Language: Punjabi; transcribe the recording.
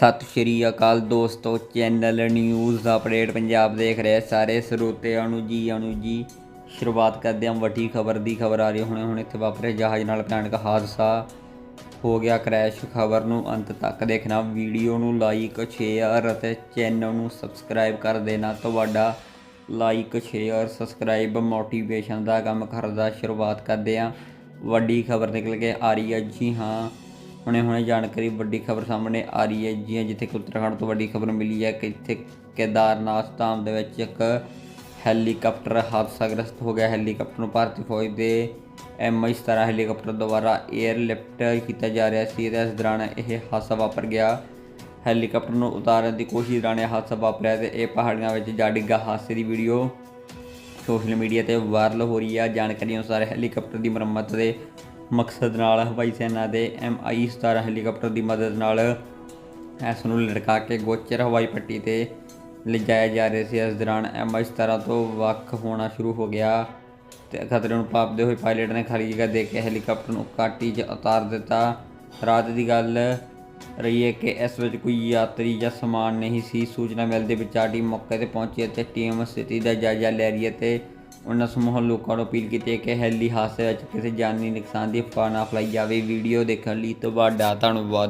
ਸਤਿ ਸ਼੍ਰੀ ਅਕਾਲ ਦੋਸਤੋ, ਚੈਨਲ ਨਿਊਜ਼ ਅਪਡੇਟ ਪੰਜਾਬ ਦੇਖ ਰਹੇ ਸਾਰੇ ਸਰੋਤਿਆਂ ਨੂੰ ਜੀ, ਅਨੂ ਜੀ। ਸ਼ੁਰੂਆਤ ਕਰਦੇ ਹਾਂ ਵੱਡੀ ਖਬਰ ਦੀ ਖਬਰ ਆ ਰਹੀ ਹੁਣੇ, ਹੁਣ ਇੱਥੇ ਵਾਪਰੇ ਜਹਾਜ਼ ਨਾਲ ਭਿਆਨਕ ਹਾਦਸਾ ਹੋ ਗਿਆ ਕ੍ਰੈਸ਼ ਖਬਰ ਨੂੰ ਅੰਤ ਤੱਕ ਦੇਖਣਾ। ਵੀਡੀਓ ਨੂੰ ਲਾਈਕ, ਸ਼ੇਅਰ ਅਤੇ ਚੈਨਲ ਨੂੰ ਸਬਸਕ੍ਰਾਈਬ ਕਰ ਦੇਣਾ। ਤੁਹਾਡਾ ਲਾਈਕ, ਸ਼ੇਅਰ, ਸਬਸਕ੍ਰਾਈਬ ਮੋਟੀਵੇਸ਼ਨ ਦਾ ਕੰਮ ਕਰਦਾ। ਸ਼ੁਰੂਆਤ ਕਰਦੇ ਹਾਂ। ਵੱਡੀ ਖਬਰ ਨਿਕਲ ਕੇ ਆ ਰਹੀ ਹੈ। ਜੀ ਹਾਂ ਹੁਣੇ ਹੁਣੇ ਜਾਣਕਾਰੀ, ਵੱਡੀ ਖਬਰ ਸਾਹਮਣੇ ਆ ਰਹੀ ਹੈ ਜੀ, ਜਿੱਥੇ ਕਿ ਉੱਤਰਾਖੰਡ ਤੋਂ ਵੱਡੀ ਖਬਰ ਮਿਲੀ ਹੈ ਕਿ ਇੱਥੇ ਕੇਦਾਰਨਾਥ ਧਾਮ ਦੇ ਵਿੱਚ ਇੱਕ ਹੈਲੀਕਾਪਟਰ ਹਾਦਸਾਗ੍ਰਸਤ ਹੋ ਗਿਆ। ਹੈਲੀਕਾਪਟਰ ਨੂੰ ਭਾਰਤੀ ਫੌਜ ਦੇ ਐਮਆਈ 17 ਹੈਲੀਕਾਪਟਰ ਦੁਆਰਾ 에ਅਰਲਿਫਟ ਕੀਤਾ ਜਾ ਰਿਹਾ ਸੀ ਤੇ ਇਸ ਦੌਰਾਨ ਇਹ ਹਾਦਸਾ ਵਾਪਰ ਗਿਆ। ਹੈਲੀਕਾਪਟਰ ਨੂੰ ਉਤਾਰਨ ਦੀ ਕੋਸ਼ਿਸ਼ ਦੌਰਾਨ ਇਹ ਹਾਦਸਾ ਵਾਪਰਿਆ ਤੇ ਇਹ ਪਹਾੜੀਆਂ ਵਿੱਚ ਜਾ ਡਿੱਗਾ। ਹਾਦਸੇ ਦੀ ਵੀਡੀਓ ਸੋਸ਼ਲ ਮੀਡੀਆ ਤੇ ਵਾਇਰਲ ਹੋ ਰਹੀ ਹੈ। ਜਾਣਕਾਰੀ ਅਨੁਸਾਰ ਹੈਲੀਕਾਪਟਰ ਦੀ ਮੁਰੰਮਤ ਦੇ ਮਕਸਦ ਨਾਲ ਹਵਾਈ ਸੈਨਾ ਦੇ MI 17 ਹੈਲੀਕਾਪਟਰ ਦੀ ਮਦਦ ਨਾਲ ਇਸ ਨੂੰ ਲੜਕਾ ਕੇ ਗੋਚਰ ਹਵਾਈ ਪੱਟੀ ਤੇ ਲਿਜਾਇਆ ਜਾ ਰਿਹਾ ਸੀ। ਇਸ ਦੌਰਾਨ MI 17 ਤੋਂ ਵੱਖ ਹੋਣਾ ਸ਼ੁਰੂ ਹੋ ਗਿਆ ਤੇ ਖਤਰੇ ਨੂੰ ਪਾਪਦੇ ਹੋਏ ਪਾਇਲਟ ਨੇ ਖਾਲੀ ਜਗ੍ਹਾ ਦੇ ਕੇ ਹੈਲੀਕਾਪਟਰ ਨੂੰ ਕਾਟੀ 'ਚ ਉਤਾਰ ਦਿੱਤਾ। ਰਾਤ ਦੀ ਗੱਲ ਰਹੀ ਹੈ ਕਿ ਇਸ ਵਿੱਚ ਕੋਈ ਯਾਤਰੀ ਜਾਂ ਸਮਾਨ ਨਹੀਂ ਸੀ। ਸੂਚਨਾ ਮਿਲਦੇ ਵਿਚਾਰ ਟੀਮ ਮੌਕੇ ਤੇ ਪਹੁੰਚੀ ਅਤੇ ਟੀਮ ਸਥਿਤੀ ਦਾ ਜਾਇਜ਼ਾ ਲੈ ਰਹੀ ਹੈ ਤੇ ਉਹਨਾਂ ਸਮੂਹ ਲੋਕਾਂ ਨੂੰ ਅਪੀਲ ਕੀਤੀ ਹੈ ਕਿ ਹੈਲੀ ਹਾਦਸੇ ਵਿੱਚ ਕਿਸੇ ਜਾਨੀ ਨੁਕਸਾਨ ਦੀ ਅਫਵਾਹ ਨਾ ਫੈਲਾਈ ਜਾਵੇ। ਵੀਡੀਓ ਦੇਖਣ ਲਈ ਤੁਹਾਡਾ ਧੰਨਵਾਦ।